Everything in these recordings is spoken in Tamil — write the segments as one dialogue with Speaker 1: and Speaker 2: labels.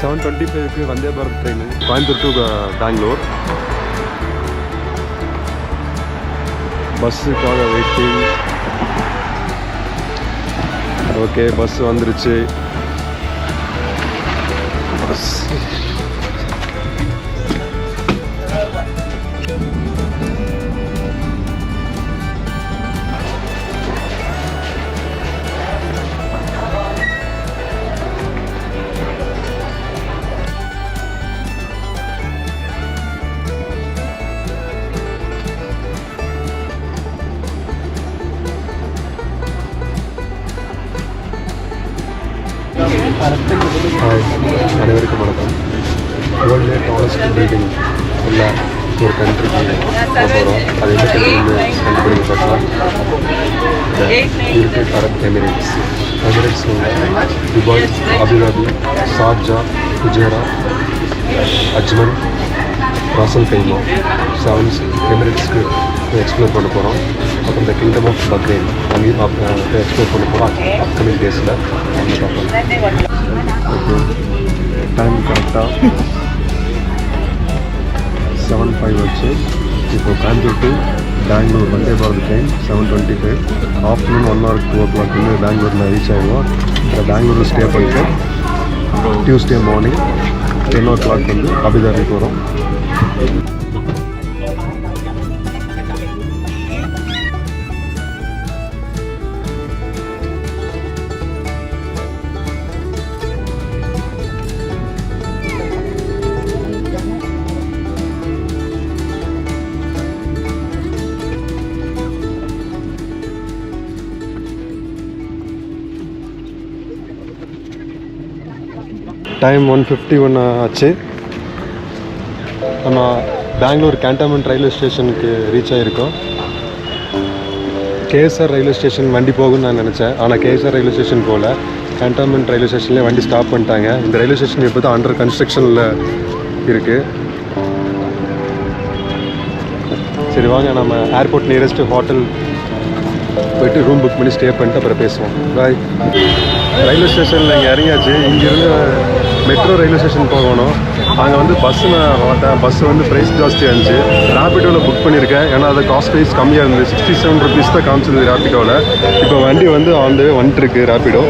Speaker 1: செவன் டுவெண்ட்டி ஃபைவ்க்கு வந்தே பாரத் ட்ரெயின் கோயம்புத்தூர் டு பெங்களூர். பஸ்ஸுக்காக வெயிட்டிங் ஓகே பஸ் வந்துருச்சு. சவுண்ட்ஸ் எமிரேட்ஸ்க்கு எக்ஸ்ப்ளோர் பண்ண போகிறோம் அப்புறம் இந்த கிங்டம் ஆஃப் பக்ரேன் அங்கேயும் எக்ஸ்ப்ளோர் பண்ண போகிறோம் அப்கமிங் டேஸில் ஓகே டைம் கரெக்டாக செவன் ஃபைவ் வச்சு இப்போ கோயம்புத்தூர் டு பெங்களூர் வந்தே போகிறது train seven twenty five afternoon one hour two o'clock வந்து பெங்களூரில் ரீச் ஆகிடுவோம் இப்போ பெங்களூரில் ஸ்டே பண்ணிட்டு Tuesday morning ten o'clock வந்து அபிதாபிக்கு வரும். டைம் ஒன் ஃபிஃப்டி ஒன் ஆச்சு. நம்ம பெங்களூர் கேண்டோன்மெண்ட் ரயில்வே ஸ்டேஷனுக்கு ரீச் ஆகிருக்கோம் கேஎஸ்ஆர் ரயில்வே ஸ்டேஷன் வண்டி போகும்னு நான் நினச்சேன். ஆனால் கேஎஸ்ஆர் ரயில்வே ஸ்டேஷன் போகல கேண்டோன்மெண்ட் ரயில்வே ஸ்டேஷன்லேயே வண்டி ஸ்டாப் பண்ணிட்டாங்க. இந்த ரயில்வே ஸ்டேஷன் இப்போ தான் அண்டர் கன்ஸ்ட்ரக்ஷனில் இருக்குது சரி வாங்க நம்ம ஏர்போர்ட் நியரஸ்ட் ஹோட்டல் போயிட்டு ரூம் புக் பண்ணி ஸ்டே பண்ணிட்டு அப்புறம் பேசுவோம். பாய் ரயில்வே ஸ்டேஷனில் இங்கே இறங்கியாச்சு. இங்கேருந்து மெட்ரோ ரயில்வே ஸ்டேஷன் போகணும். அங்கே வந்து பஸ் நான் பார்த்தேன். பஸ் வந்து ப்ரைஸ் ஜாஸ்தியாக இருந்துச்சு ராபிடோவில் புக் பண்ணியிருக்கேன் ஏன்னா அது காஸ்ட் ப்ரைஸ் கம்மியாக இருந்தது. சிக்ஸ்டி செவன் ருபீஸ் தான் காமிச்சது ரேப்பிடோவில் இப்போ வண்டி வந்து ஆன் வே வந்துட்டுருக்கு ரேப்பிடோ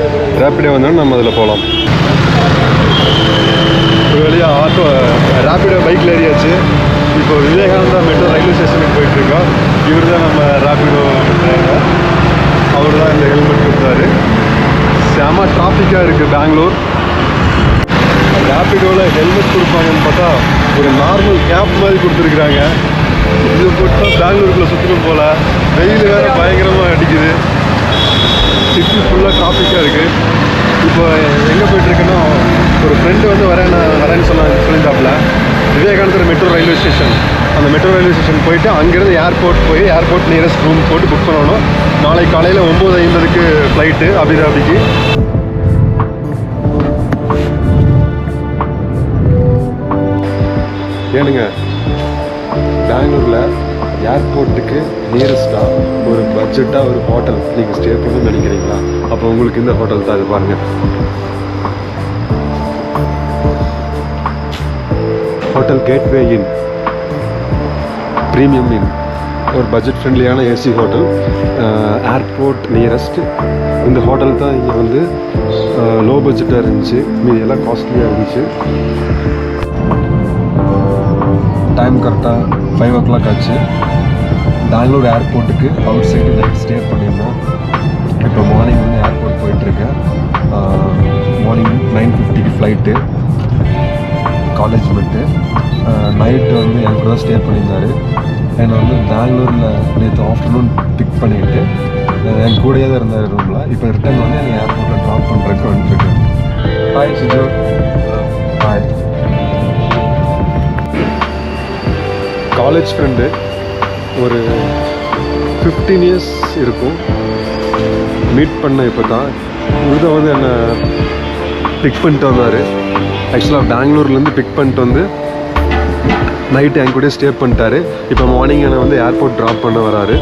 Speaker 1: ராபிடோ வந்தோடனே நம்ம அதில் போகலாம் ஒரு வழியாக ஆட்டோ ராபிடோ பைக்கில் ஏறியாச்சு. இப்போ விவேகானந்தா மெட்ரோ ரயில்வே ஸ்டேஷனுக்கு போயிட்டுருக்கோம். இவர் தான் நம்ம ராபிடோ டிரைவர் அவர் தான் இந்த ஹெல்மெட் கொடுத்தாரு. செம டிராஃபிக்காக இருக்குது பெங்களூர் ரேப்பிடோவில் ஹெல்மெட் கொடுப்பாங்கன்னு பார்த்தா ஒரு நார்மல் கேப் மாதிரி கொடுத்துருக்குறாங்க. இது போட்டு பெங்களூருக்குள்ளே சுற்றணும் போல். வெயில் வேறு பயங்கரமாக அடிக்குது. சிட்டி ஃபுல்லாக டிராஃபிக்காக இருக்குது இப்போ எங்கே போயிட்டுருக்குன்னா ஒரு ஃப்ரெண்டு வந்து வரேன் வரேன்னு சொன்ன சொல்லிட்டாப்புல விவேகானந்தர் மெட்ரோ ரயில்வே ஸ்டேஷன் அந்த மெட்ரோ ரயில்வே ஸ்டேஷன் போயிட்டு அங்கேருந்து ஏர்போர்ட் போய் ஏர்போர்ட் நியரஸ்ட் ரூம் போட்டு புக் பண்ணணும். நாளைக்கு காலையில் ஒம்பது ஐம்பதுக்கு ஃப்ளைட்டு அபிதாபிக்கு. ஏனுங்க பெங்களூரில் ஏர்போர்ட்டுக்கு நியரஸ்ட்டாக ஒரு பட்ஜெட்டாக ஒரு ஹோட்டல் நீங்கள் ஸ்டே பண்ணணும்னு நினைக்கிறீங்களா? அப்போ உங்களுக்கு இந்த ஹோட்டல் தான் இது பாருங்கள் hotel gateway inn premium inn ஒரு பட்ஜெட் ஃப்ரெண்ட்லியான ஏசி ஹோட்டல் ஏர்போர்ட் நியரஸ்ட் இந்த ஹோட்டல் தான் இங்கே வந்து லோ பட்ஜெட்டாக இருந்துச்சு. மீதி எல்லாம் காஸ்ட்லியாக இருந்துச்சு. டைம் கரெக்டாக ஃபைவ் ஓ கிளாக் ஆச்சு. பெங்களூர் ஏர்போர்ட்டுக்கு அவுட் சைடு நைட் ஸ்டே பண்ணியிருந்தோம். இப்போ மார்னிங் வந்து ஏர்போர்ட் போயிட்டுருக்கேன் மார்னிங் நைன் ஃபிஃப்டிக்கு ஃப்ளைட்டு காலேஜ் மெட்டு நைட்டு வந்து என் கூட தான் ஸ்டே பண்ணியிருந்தாரு. என்னை வந்து பெங்களூரில் நேற்று ஆஃப்டர்நூன் பிக் பண்ணிக்கிட்டு என் கூடயே தான் இருந்தார் ரூமில் இப்போ ரிட்டர்ன் வந்து என்னை ஏர்போர்ட்டில் ட்ராப் பண்ணுறதுக்கு வந்துட்டுருக்கேன் hi Sujo hi college friend ஒரு ஃபிஃப்டீன் இயர்ஸ் இருக்கும். மீட் பண்ண இப்போ தான் இவர் வந்து என்னை பிக் பண்ணிட்டு வந்தார். ஆக்சுவலாக பெங்களூர்லேருந்து பிக் பண்ணிட்டு வந்து நைட்டு என் கூட ஸ்டே பண்ணிட்டாரு. இப்போ மார்னிங் என்னை வந்து ஏர்போர்ட் ட்ராப் பண்ண வராரு.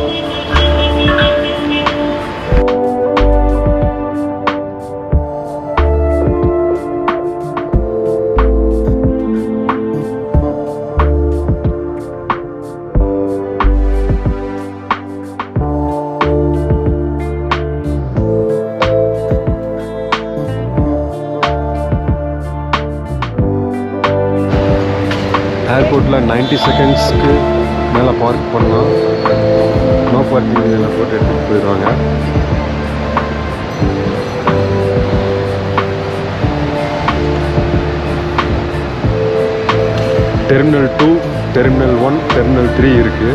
Speaker 1: Terminal two terminal one terminal three இருக்குது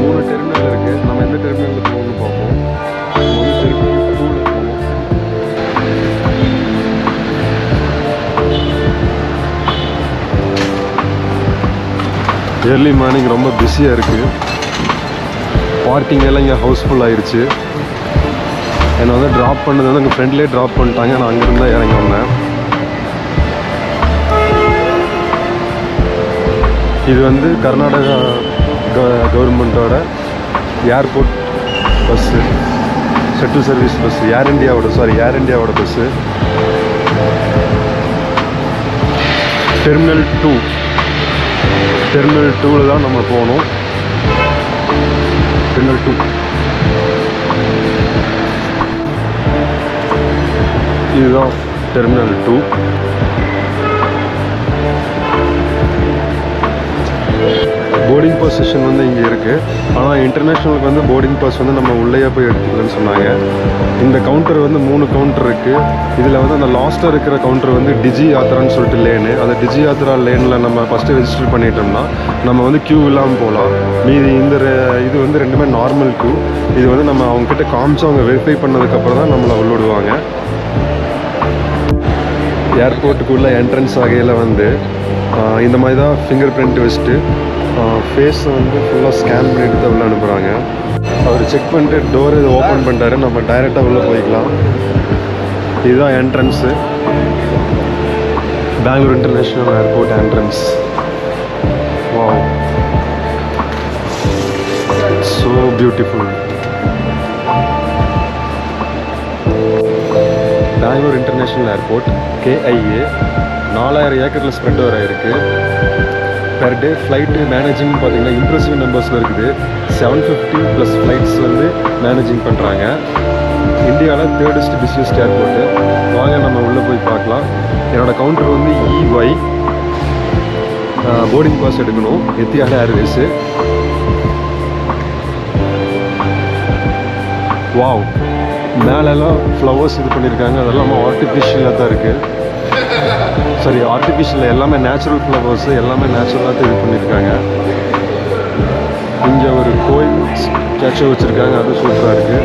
Speaker 1: மூணு டெர்மினல் இருக்குது நம்ம எந்த டெர்மினலுக்கு போகணும்னு பார்ப்போம் நம்ம டெர்மினல் டூவில் போவோம் ஏர்லி மார்னிங் ரொம்ப பிஸியாக இருக்குது பார்க்கிங் எல்லாம் இங்கே ஹவுஸ்ஃபுல் ஆயிருச்சு. என்னை வந்து ட்ராப் பண்ணது வந்து எங்கள் ஃப்ரெண்ட்லேயே ட்ராப் பண்ணிட்டாங்க. நான் அங்கேருந்து தான் இறங்கி வந்தேன் இது வந்து கர்நாடகா கவர்மெண்ட்டோட airport bus shuttle service bus air இந்தியாவோட சாரி ஏர் இண்டியாவோட பஸ்ஸு டெர்மினல் டூ. டெர்மினல் டூவில் தான் நம்ம போகணும். Terminal two. இதுதான் terminal two. Boarding pass session வந்து இங்கே இருக்குது ஆனால் இன்டர்நேஷ்னலுக்கு வந்து போர்டிங் பாஸ் வந்து நம்ம உள்ளேயே போய் எடுத்துக்கலன்னு சொன்னாங்க. இந்த கவுண்டர் வந்து மூணு கவுண்டர் இருக்குது இதில் வந்து அந்த லாஸ்ட்டாக இருக்கிற கவுண்டர் வந்து டிஜி யாத்திரான்னு சொல்லிட்டு லேனு அந்த டிஜி யாத்திரா லேனில் நம்ம ஃபஸ்ட்டு ரெஜிஸ்டர் பண்ணிட்டோம்னா நம்ம வந்து க்யூ இல்லாமல் போகலாம். மீதி இந்த ரெ- இது வந்து ரெண்டுமே நார்மல் க்யூ இது வந்து நம்ம அவங்கக்கிட்ட காமிச்சு அவங்க வெரிஃபை பண்ணதுக்கப்புறம் தான் நம்மளை உள்ள விடுவாங்க. ஏர்போர்ட்டுக்குள்ளே என்ட்ரன்ஸ் வகையில் வந்து இந்த மாதிரி தான் ஃபிங்கர் பிரிண்ட் வச்சுட்டு ஃபேஸை வந்து ஃபுல்லாக ஸ்கேன் பண்ணிட்டு தான் உள்ள அனுப்புகிறாங்க அவர் செக் பண்ணிட்டு டோர் இது ஓப்பன் பண்ணிட்டாரு. நம்ம டைரெக்டாக உள்ளே போய்க்கலாம். இதுதான் entrance Bangalore international airport entrance வா so beautiful Bangalore international airport KIA நாலாயிரம் ஏக்கரில் ஸ்ப்ரெட் வர இருக்குது பெர் டே ஃப்ளைட்டு மேனேஜிங் பார்த்தீங்கன்னா இம்ப்ரெசிவ் நம்பர்ஸில் இருக்குது. செவன் ஃபிஃப்டி ப்ளஸ் ஃப்ளைட்ஸ் வந்து மேனேஜிங் பண்ணுறாங்க இந்தியாவில் தேர்டஸ்ட் பிஸியஸ்ட் ஏர்போர்ட்டு வாங்க நம்ம உள்ளே போய் பார்க்கலாம். என்னோடய கவுண்டர் வந்து இஒய் போர்டிங் பாஸ் எடுக்கணும். எத்தியாட் ஏர்வேஸு வாவ் மேலெல்லாம் ஃப்ளவர்ஸ் இது பண்ணியிருக்காங்க. அதெல்லாம் ஆர்டிஃபிஷியலாக தான் இருக்குது சாரி ஆர்டிஃபிஷியல் எல்லாமே நேச்சுரல் ஃப்ளவர்ஸ் எல்லாமே நேச்சுரலாக தான் இது பண்ணியிருக்காங்க. இங்கே ஒரு கோயில் ஸ்டாச்சு வச்சுருக்காங்க. அது சூப்பராக இருக்குது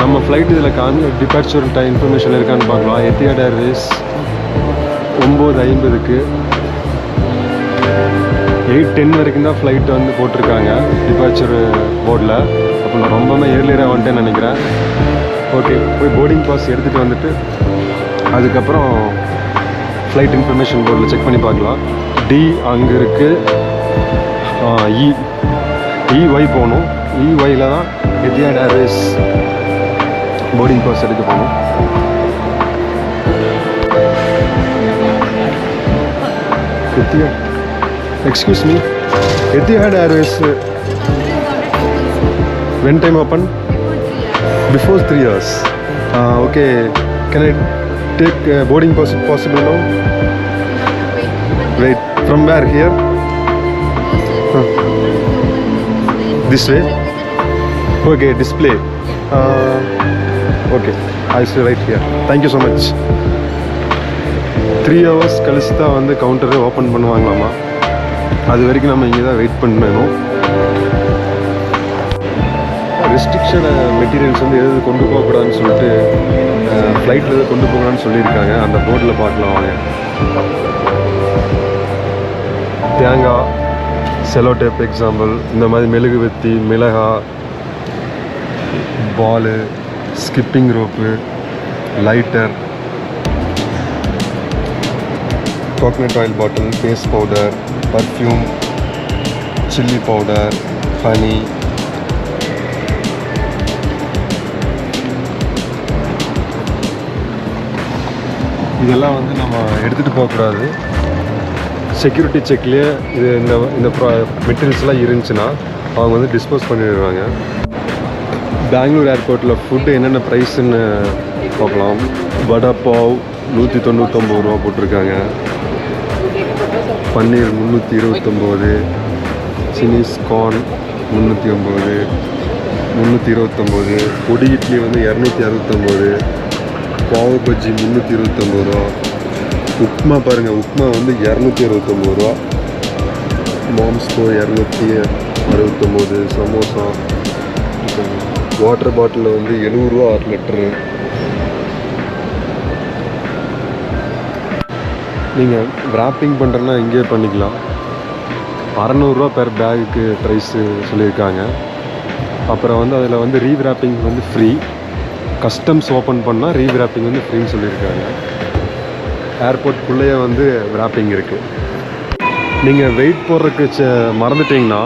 Speaker 1: நம்ம ஃப்ளைட் இதில் காமி டிபார்ச்சர் டைம் இன்ஃபர்மேஷன் இருக்கான்னு பார்க்கலாம். எத்தியாட் ஏர்வேஸ் ஒம்பது ஐம்பதுக்கு. எயிட் டென் வரைக்கும் தான் ஃப்ளைட் வந்து போட்டிருக்காங்க. டிபார்ச்சர் போர்டில் அப்போ நான் ரொம்பவே ஏர்லியராக வந்துட்டேன்னு நினைக்கிறேன். ஓகே போய் போர்டிங் பாஸ் எடுத்துகிட்டு வந்துட்டு அதுக்கப்புறம் ஃப்ளைட் இன்ஃபர்மேஷன் போர்டில் செக் பண்ணி பார்க்கலாம். டி அங்கே இருக்குது இ இஒய் e. e, போகணும். E, இஒயில் தான் எத்தியாட் ஏர்வேஸ் போர்டிங் பாஸ் எடுக்க போகணும். Etihad Excuse me. Etihad Airways. uh, When time open? Before three years. Uh, okay. Can I take uh, boarding pass if possible now? Wait. From where? Here? Huh. This way? Okay. Display. Uh, okay. I see right here. Thank you so much. Three hours கழிச்சு தான் வந்து கவுண்டரை ஓப்பன் பண்ணுவாங்களாமா அது வரைக்கும் நம்ம இங்கே தான் வெயிட் பண்ணணும். ரெஸ்ட்ரிக்ஷன் மெட்டீரியல்ஸ் வந்து எது கொண்டு போகக்கூடாதுன்னு சொல்லிட்டு ஃப்ளைட்டில் எது கொண்டு போகலான்னு சொல்லியிருக்காங்க. அந்த போர்டில் பார்க்கலாம் வாங்க. தேங்காய் செலோ டேப் எக்ஸாம்பிள் இந்த மாதிரி மெழுகுவத்தி மிளகா ball skipping rope lighter coconut oil bottle face powder perfume chilli powder honey இதெல்லாம் வந்து நம்ம எடுத்துகிட்டு போகக்கூடாது. செக்யூரிட்டி செக்லேயே இது இந்த இந்த ப்ரா மெட்டீரியல்ஸ்லாம் இருந்துச்சுன்னா அவங்க வந்து டிஸ்போஸ் பண்ணிடுவாங்க. பெங்களூர் ஏர்போர்ட்டில் ஃபுட்டு என்னென்ன ப்ரைஸுன்னு பார்க்கலாம். வடை பாவ் நூற்றி தொண்ணூற்றொம்பது ரூபா போட்டிருக்காங்க. பன்னீர் முந்நூற்றி இருபத்தொம்போது சினிஸ் கார்ன் முந்நூற்றி ஒம்பது முந்நூற்றி இருபத்தொம்போது பொடி இட்லி வந்து இரநூத்தி அறுபத்தொம்போது பாவு பஜ்ஜி முந்நூற்றி இருபத்தொம்போது ரூபா. உப்மா பாருங்கள் உப்மா வந்து இரநூத்தி அறுபத்தொம்போது ரூபா. மாம்ஸ்கோ இரநூத்தி அறுபத்தொம்போது சமோசா. வாட்டர் பாட்டிலில் வந்து எழுபது ரூபா ஆறு லிட்டரு. நீங்கள் ராப்பிங் பண்ணுறேன்னா இங்கேயே பண்ணிக்கலாம். அறநூறுரூவா பெர் பேகுக்கு ப்ரைஸு சொல்லியிருக்காங்க. அப்புறம் வந்து அதில் வந்து ரீவிராப்பிங் வந்து ஃப்ரீ கஸ்டம்ஸ் ஓப்பன் பண்ணால் ரீவிராப்பிங் வந்து ஃப்ரீன்னு சொல்லியிருக்காங்க. ஏர்போர்ட்குள்ளேயே வந்து ராப்பிங் இருக்குது நீங்கள் வெயிட் போடுறதுக்கு ச- மறந்துட்டிங்கன்னா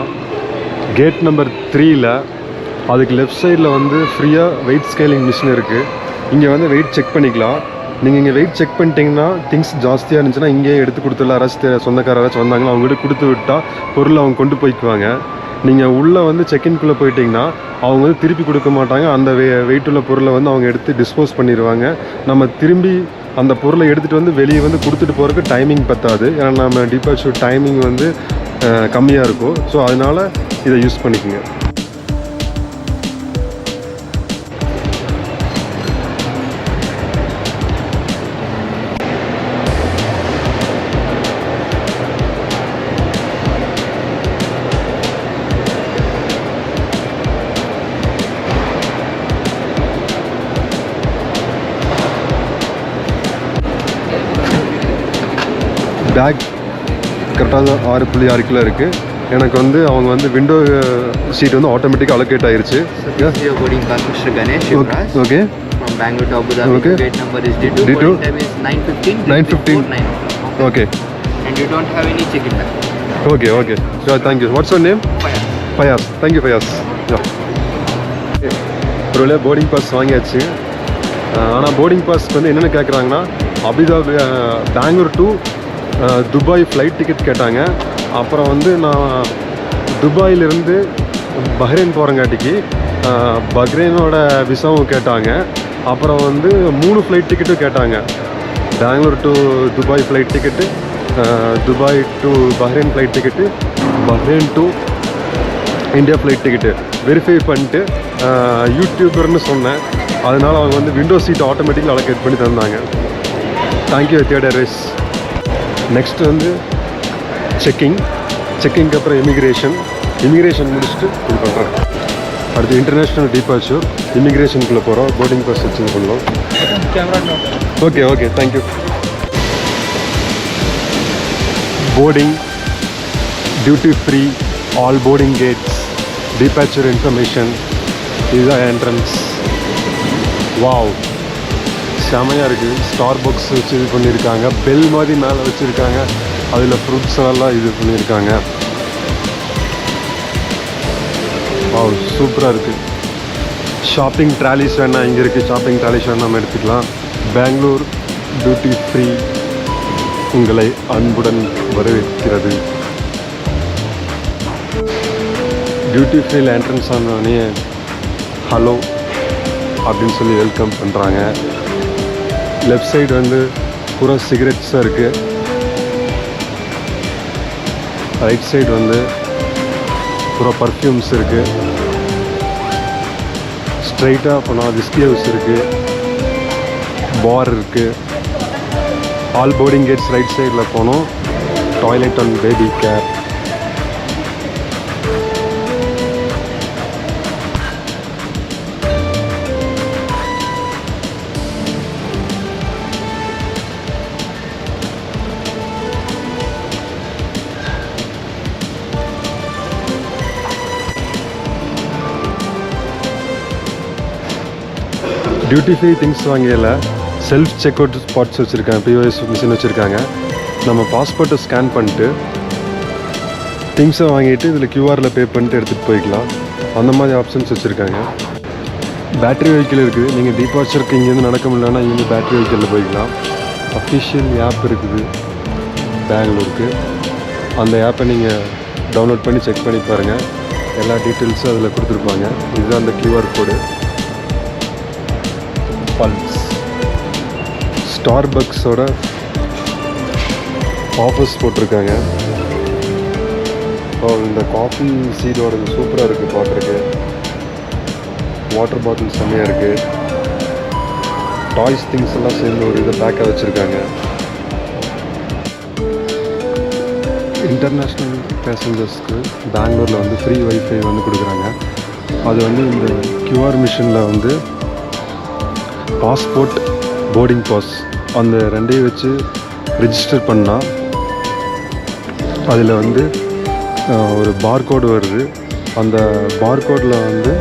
Speaker 1: கேட் நம்பர் த்ரீயில் அதுக்கு லெஃப்ட் சைடில் வந்து ஃப்ரீயாக வெயிட் ஸ்கேலிங் மிஷின் இருக்குது இங்கே வந்து வெயிட் செக் பண்ணிக்கலாம். நீங்கள் இங்கே வெயிட் செக் பண்ணிட்டீங்கன்னா திங்ஸ் ஜாஸ்தியாக இருந்துச்சுன்னா இங்கேயே எடுத்து கொடுத்துடலாம். யாராச்சும் தெ- சொந்தக்கார யாராச்சும் வந்தாங்கன்னா அவங்ககிட்ட கொடுத்து விட்டால் பொருள் அவங்க கொண்டு போய்க்குவாங்க. நீங்கள் உள்ளே வந்து செக்இன்குள்ளே போயிட்டிங்கன்னா அவங்க வந்து திருப்பி கொடுக்க மாட்டாங்க. அந்த வெ வெயிட் உள்ள பொருளை வந்து அவங்க எடுத்து டிஸ்போஸ் பண்ணிடுவாங்க நம்ம திரும்பி அந்த பொருளை எடுத்துகிட்டு வந்து வெளியே வந்து கொடுத்துட்டு போகிறதுக்கு டைமிங் பற்றாது ஏன்னா நம்ம டிபார்ச்சர் டைமிங் வந்து கம்மியாக இருக்கும். ஸோ அதனால் இதை யூஸ் பண்ணிக்கோங்க. கரெக்டாக ஆறு புள்ளி ஆறு கிலோ இருக்குது எனக்கு வந்து அவங்க வந்து விண்டோ சீட் வந்து ஆட்டோமேட்டிக்காக அலோகேட் ஆயிருச்சு. Okay
Speaker 2: From Bangalore to Abu Dhabi.
Speaker 1: Okay.
Speaker 2: Gate number is D2.
Speaker 1: D2.
Speaker 2: Boarding time is 9.15.
Speaker 1: 9:15.
Speaker 2: 9 o'clock. Okay don't have any check-in time.
Speaker 1: Okay okay so thank you what's your
Speaker 2: name.
Speaker 1: Fayaz thank you Fayaz ஒரு போர்டிங் பாஸ் வாங்கியாச்சு ஆனால் போர்டிங் பாஸ்க்கு வந்து என்னென்ன கேட்குறாங்கன்னா Abu Dhabi Bangalore to Dubai flight ticket கேட்டாங்க. அப்புறம் வந்து நான் துபாயிலிருந்து பஹ்ரைன் போகிறங்காட்டிக்கு பஹ்ரைனோட விசாவும் கேட்டாங்க. அப்புறம் வந்து மூணு ஃப்ளைட் டிக்கெட்டும் கேட்டாங்க. Bangalore to Dubai flight ticket Dubai to Bahrain flight ticket Bahrain to India flight ticket verify பண்ணிட்டு யூடியூபர்னு சொன்னேன். அதனால் அவங்க வந்து விண்டோ சீட் ஆட்டோமேட்டிக்காக அலோகேட் பண்ணி தந்தாங்க. தேங்க்யூ தியேட் ஏர்வேஸ் நெக்ஸ்ட் வந்து செக்கிங் செக்கிங்க்கு அப்புறம் இமிக்ரேஷன் இமிக்ரேஷன் முடிச்சுட்டு இது பண்ணுறேன் அடுத்து இன்டர்நேஷ்னல் டீபார்ச்சர் இமிக்ரேஷனுக்குள்ளே போகிறோம் போர்டிங் பாஸ் வச்சு பண்ணலாம் okay okay thank you boarding duty free all boarding gates departure information இதுதான் என்ட்ரன்ஸ் வாவ் செமையாக இருக்குது ஸ்டார் பாக்ஸ் வச்சு இது பண்ணியிருக்காங்க பெல் மாதிரி மேலே வச்சுருக்காங்க. அதில் ஃப்ரூட்ஸ் எல்லாம் இது பண்ணியிருக்காங்க சூப்பராக இருக்குது ஷாப்பிங் ட்ராலிஸ் வேணால் இங்கே இருக்குது ஷாப்பிங் ட்ராலிஸ் வேணால் நம்ம எடுத்துக்கலாம். பெங்களூர் டியூட்டி ஃப்ரீ உங்களை அன்புடன் வரவேற்கிறது. டியூட்டி ஃப்ரீ என்ட்ரன்ஸ் ஆனோடனே ஹலோ அப்படின்னு சொல்லி வெல்கம் பண்ணுறாங்க லெஃப்ட் சைடு வந்து பூரா சிகரெட்ஸாக இருக்குது ரைட் சைடு வந்து பூரா பர்ஃப்யூம்ஸ் இருக்குது ஸ்ட்ரைட்டாக போனால் விஸ்கி ஹவுஸ் இருக்குது பார் இருக்குது ஆல் போர்டிங் கேட்ஸ் ரைட் சைடில் போனோம். Toilet and baby care duty free things வாங்கியில் self check out spots வச்சுருக்காங்க பிஓஎஸ் மிஷின் வச்சுருக்காங்க. நம்ம பாஸ்போர்ட்டை ஸ்கேன் பண்ணிட்டு திங்ஸை வாங்கிட்டு இதில் கியூஆரில் பே பண்ணிட்டு எடுத்துகிட்டு போய்க்கலாம். அந்த மாதிரி ஆப்ஷன்ஸ் வச்சுருக்காங்க. பேட்ரி வெஹிக்கிள் இருக்குது. நீங்கள் டிபார்ச்சருக்கு இங்கேருந்து நடக்க முடியலன்னா இங்கேருந்து பேட்டரி வெஹிக்கிளில் போய்க்கலாம். அஃபிஷியல் ஆப் இருக்குது. பெங்களூருக்கு. அந்த ஆப்பை நீங்கள் டவுன்லோட் பண்ணி செக் பண்ணி பாருங்கள் எல்லா டீட்டெயில்ஸும் அதில் கொடுத்துருப்பாங்க. இதுதான் அந்த கியூஆர் கோடு பல்ஸ். ஸ்டார் பக்ஸோட ஆஃபர்ஸ் போட்டிருக்காங்க. ஸோ இந்த காஃபி சீடோட சூப்பராக இருக்குது பார்க்குறக்கு வாட்டர் பாட்டில் செம்மையாக இருக்குது டாய்ஸ் திங்ஸ் எல்லாம் சேர்ந்து ஒரு இதை பேக்காக வச்சுருக்காங்க. இன்டர்நேஷ்னல் பேசஞ்சர்ஸ்க்கு பெங்களூரில் வந்து ஃப்ரீ வைஃபை வந்து கொடுக்குறாங்க. அது வந்து இந்த கியூஆர் மிஷினில் வந்து பாஸ்போர்ட் போர்டிங் பாஸ். அந்த ரெண்டையும் வச்சு ரிஜிஸ்டர் பண்ணால் அதில் வந்து ஒரு ஒரு பார்கோடு வருது. அந்த பார்கோடில் வந்து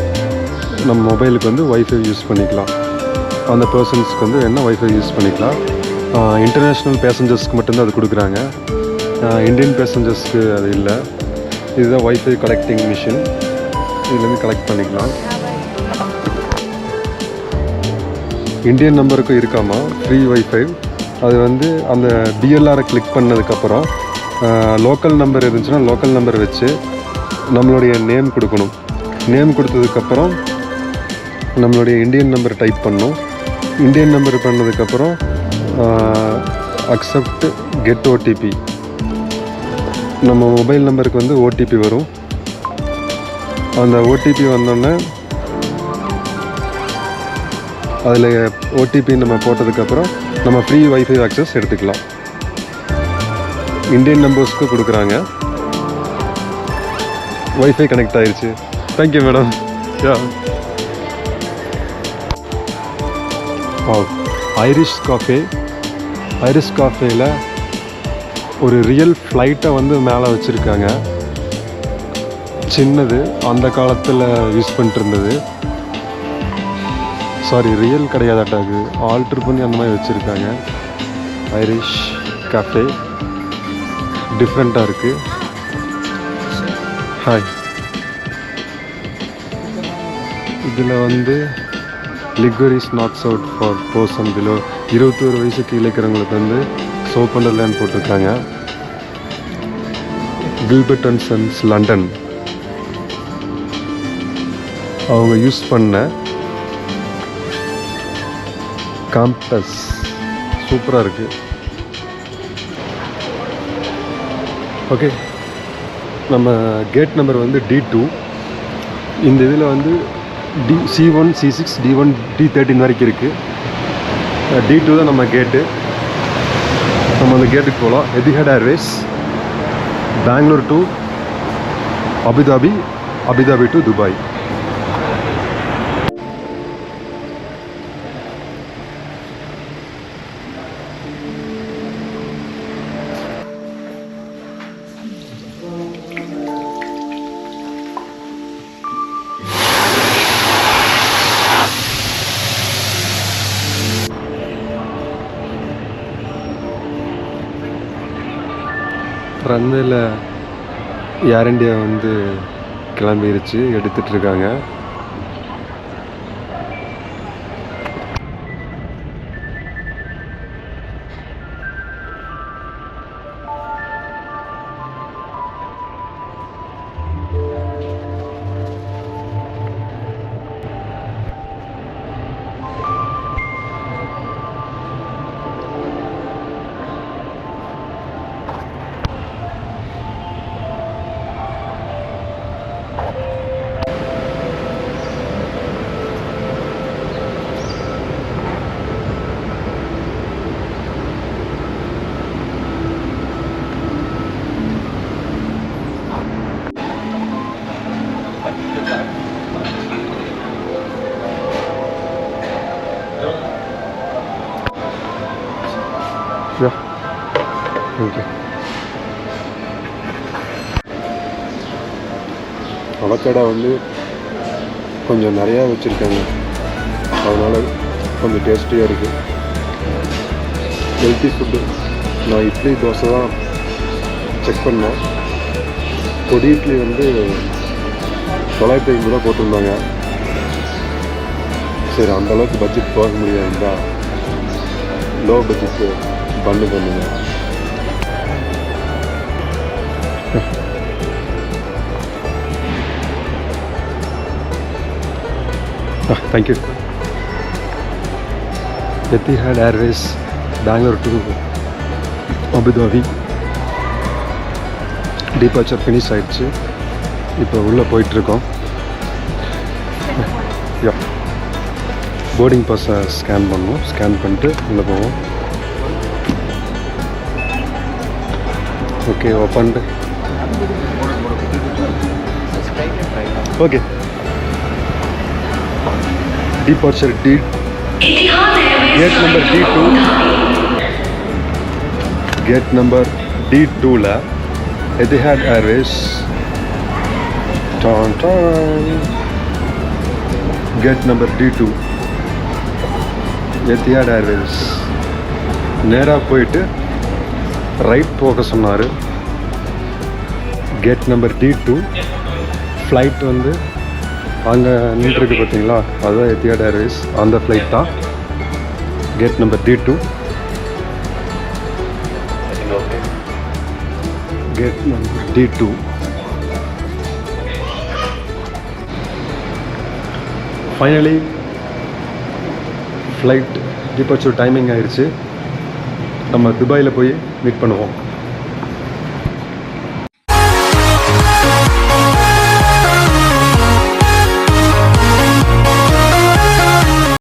Speaker 1: நம்ம மொபைலுக்கு வந்து ஒய்ஃபை யூஸ் பண்ணிக்கலாம். அந்த பர்சன்ஸ்க்கு வந்து என்ன ஒய்ஃபை யூஸ் பண்ணிக்கலாம். இன்டர்நேஷ்னல் பேசஞ்சர்ஸ்க்கு மட்டும்தான் அது கொடுக்குறாங்க. இந்தியன் பேசஞ்சர்ஸ்க்கு அது இல்லை. இதுதான் வைஃபை கலெக்டிங் மிஷின் இதுலேருந்து கலெக்ட் பண்ணிக்கலாம். இந்தியன் நம்பருக்கும் இருக்காமா? ஃப்ரீ ஒய்ஃபை அது வந்து அந்த டிஎல்ஆரை கிளிக் பண்ணதுக்கப்புறம் லோக்கல் நம்பர் இருந்துச்சுன்னா லோக்கல் நம்பர் வச்சு நம்மளுடைய நேம் கொடுக்கணும். நேம் கொடுத்ததுக்கப்புறம் நம்மளுடைய இந்தியன் நம்பர் டைப் பண்ணோம் இந்தியன் நம்பர் பண்ணதுக்கப்புறம் அக்செப்ட் கெட் ஓடிபி நம்ம மொபைல் நம்பருக்கு வந்து ஓடிபி வரும். அந்த ஓடிபி வந்தோடனே அதில் ஓடிபி நம்ம போட்டதுக்கப்புறம் நம்ம ஃப்ரீ வைஃபை ஆக்சஸ் எடுத்துக்கலாம். இந்தியன் நம்பர்ஸ்க்கு கொடுக்குறாங்க. வைஃபை கனெக்ட் ஆயிருச்சு. Thank you madam yeah Irish cafe Irish காஃபேயில் ஒரு ரியல் ஃப்ளைட்டை வந்து மேலே வச்சுருக்காங்க. சின்னது அந்த காலத்தில் யூஸ் பண்ணிட்டு இருந்தது. சாரி ரியல் கிடையாதாட்டாக்கு ஆல்ட்ரு பண்ணி அந்த மாதிரி வச்சுருக்காங்க. ஐரிஷ் கஃபே டிஃப்ரெண்ட்டாக இருக்குது ஹாய் இதில் வந்து liquor is knots out for person below இருபத்தோரு வயசு கீழே இருக்கிறவங்களுக்கு வந்து சோப் அண்ட் போட்டிருக்காங்க. கில்பர்ட் அண்ட் சன்ஸ் லண்டன் அவங்க யூஸ் பண்ண காம்பஸ் சூப்பராக இருக்குது ஓகே நம்ம கேட் நம்பர் வந்து டி டூ இந்த இதில் வந்து D C one C six D one D thirteen வரைக்கும் இருக்குது டி டூ தான் நம்ம கேட்டு நம்ம அந்த கேட்டுக்கு போகலாம் Etihad Airways Bangalore to Abu Dhabi Abu Dhabi to Dubai ரன்வேல Air India வந்து கிளம்பிருச்சு எடுத்துகிட்ருக்காங்க இருக்காங்க யா ஓகே வந்து கொஞ்சம் நிறையா வச்சுருக்காங்க. அதனால் கொஞ்சம் டேஸ்டியாக இருக்குது ஹெல்த்தி ஃபுட்டு நான் இட்லி தோசை தான் செக் பண்ணேன். பொடி இட்லி வந்து தொள்ளாயிரத்தி ஐம்பது ரூபா போட்டிருந்தாங்க. சரி அந்தளவுக்கு பட்ஜெட் போக முடியாதுங்களா? லோ பட்ஜெட்டு பண்ணு பண்ணுங்க thank you Etihad Airways Bangalore to Abu Dhabi departure finish ஆயிடுச்சு. இப்போ உள்ளே போயிட்டுருக்கோம். யா போர்டிங் பாஸை ஸ்கேன் பண்ணோம் ஸ்கேன் பண்ணிட்டு உள்ளே போவோம். okay opened okay departure D gate number D2 gate number D2 ல Etihad Airways Don Don gate number D2 Etihad Airways நேராக போயிட்டு ரைட் போக சொன்னார். Gate number D two flight வந்து அங்கே நின்றுருக்கு பார்த்தீங்களா? அதுதான் எத்தியாட் ஏர்வேஸ் அந்த ஃப்ளைட் தான். Gate number D two gate number D two finally flight departure timing ஆயிடுச்சு நம்ம துபாயில் போய் மீட் பண்ணுவோம்.